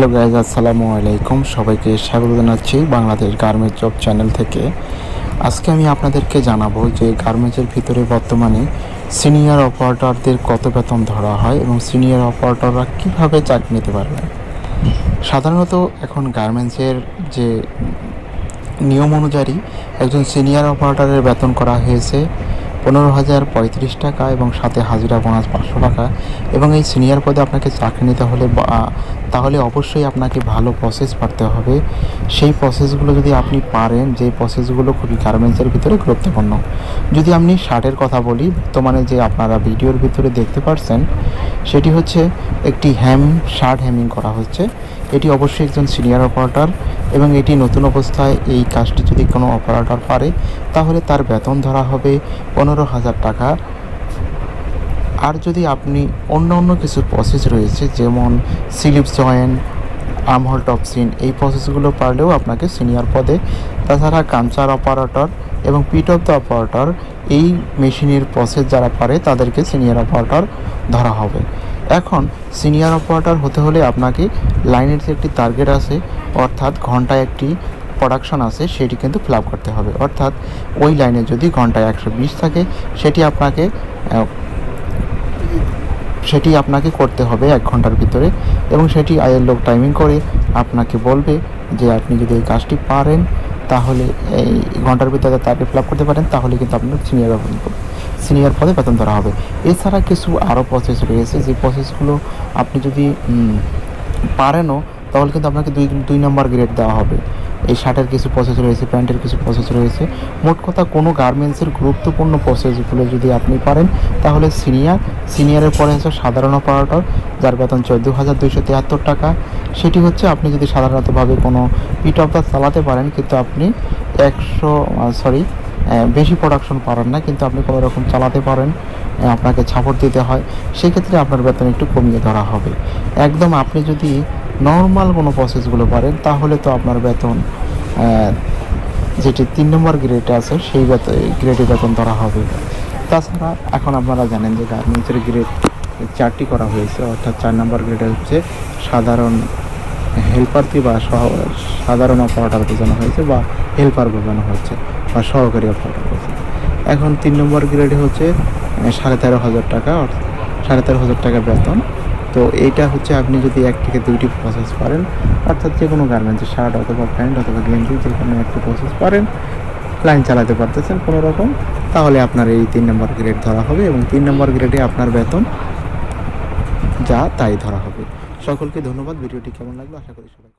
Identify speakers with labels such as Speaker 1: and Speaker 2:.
Speaker 1: Hello guys আসসালামু আলাইকুম। সবাইকে স্বাগত জানাচ্ছি বাংলাদেশ গার্মেন্টস জব চ্যানেল থেকে। আজকে আমি আপনাদেরকে জানাব যে গার্মেন্টসের ভিতরে বর্তমানে সিনিয়র অপারেটরদের কত বেতন ধরা হয় এবং সিনিয়র অপারেটররা কীভাবে চাকরি নিতে পারবে। সাধারণত এখন গার্মেন্টসের যে নিয়ম অনুযায়ী একজন সিনিয়র অপারেটরের বেতন করা হয়েছে পনেরো হাজার পঁয়ত্রিশ টাকা এবং সাথে হাজিরা বোনাস পাঁচশো টাকা। এবং এই সিনিয়র পদে আপনাকে চাকরি নিতে হলে তাহলে অবশ্যই আপনাকে ভালো প্রসেস পারতে হবে। সেই প্রসেসগুলো যদি আপনি পারেন, যে প্রসেসগুলো খুবই গার্মেন্টসের ভিতরে গুরুত্বপূর্ণ। যদি আপনি শার্টের কথা বলি, বর্তমানে যে আপনারা ভিডিওর ভিতরে দেখতে পারছেন, সেটি হচ্ছে একটি হ্যাম শার্ট হ্যামিং করা হচ্ছে। এটি অবশ্যই একজন সিনিয়র অপারেটর এবং এটি নতুন অবস্থায় এই কাজটি যদি কোনো অপারেটর পারে তাহলে তার বেতন ধরা হবে পনেরো হাজার টাকা। আর যদি আপনি অন্য অন্য কিছু প্রসেস রয়েছে, যেমন স্লিপ জয়েন আমহল টপসিন, এই প্রসেসগুলো পারলেও আপনাকে সিনিয়র পদে। তাছাড়া কামচার অপারেটর এবং পিট অফ দ্য অপারেটর এই মেশিনের প্রসেস যারা পারে, তাদেরকে সিনিয়র অপারেটর ধরা হবে। এখন সিনিয়র অপারেটর হতে হলে আপনাকে লাইনের একটি টার্গেট আছে, অর্থাৎ ঘন্টায় একটি প্রোডাকশন আছে, সেটি কিন্তু ফিল করতে হবে। অর্থাৎ ওই লাইনে যদি ঘন্টায় একশো বিশ থাকে, সেটি আপনাকে সেটি আপনাকে করতে হবে এক ঘণ্টার ভিতরে এবং সেটি আয়ের লোক টাইমিং করে আপনাকে বলবে যে আপনি যদি এই কাজটি পারেন, তাহলে এই ঘণ্টার ভিতরে তাকে ফিল করতে পারেন, তাহলে কিন্তু আপনার সিনিয়র সিনিয়র পদে বেতন ধরা হবে। এছাড়া কিছু আরও প্রসেস রয়েছে, যে প্রসেসগুলো আপনি যদি পারেনও, তাহলে কিন্তু আপনাকে দুই দুই নম্বর গ্রেড দেওয়া হবে। এই শার্টের কিছু প্রসেস রয়েছে, প্যান্টের কিছু প্রসেস রয়েছে। মোট কথা কোনো গার্মেন্টসের গুরুত্বপূর্ণ প্রসেসগুলো যদি আপনি পারেন, তাহলে সিনিয়র সিনিয়রের পরে হচ্ছে সাধারণ অপারেটর যার বেতন চোদ্দ হাজার দুইশো তিয়াত্তর টাকা। সেটি হচ্ছে আপনি যদি সাধারণতভাবে কোনো পিট অফ দ্য চালাতে পারেন, কিন্তু আপনি একশো সরি বেশি প্রোডাকশন পারেন না, কিন্তু আপনি কোনো রকম চালাতে পারেন আপনাকে ছাপড় দিতে হয়। সেক্ষেত্রে আপনার বেতন একটু কমিয়ে ধরা হবে। একদম আপনি যদি নর্মাল কোনো প্রসেসগুলো পারেন, তাহলে তো আপনার বেতন যেটি তিন নম্বর গ্রেডে আছে, সেই বেতন গ্রেডে বেতন ধরা হবে। তাছাড়া এখন আপনারা জানেন যে গার্মেন্টসের গ্রেড চারটি করা হয়েছে, অর্থাৎ চার নম্বর গ্রেডে হচ্ছে সাধারণ হেল্পারকে বা সহ, সাধারণ অপারেটর বোঝানো হয়েছে বা হেল্পার বোঝানো হচ্ছে বা সহকারী অপারেটর বোঝানো এখন তিন নম্বর গ্রেডে হচ্ছে সাড়ে তেরো হাজার টাকা, অর্থাৎ সাড়ে তেরো হাজার টাকা বেতন। তো এইটা হচ্ছে আপনি যদি এক থেকে দুইটি প্রসেস পারেন, অর্থাৎ যে কোনো গার্মেন্টসের শার্ট অথবা প্যান্ট অথবা গেঞ্জি যে কোনো একটি প্রসেস পারেন লাইন চালাতে পারতেছেন কোনো রকম, তাহলে আপনার এই তিন নম্বর গ্রেড ধরা হবে এবং তিন নম্বর গ্রেডে আপনার বেতন যা তাই ধরা হবে। সকলকে ধন্যবাদ, ভিডিওটি কেমন লাগল আশা করি সবাই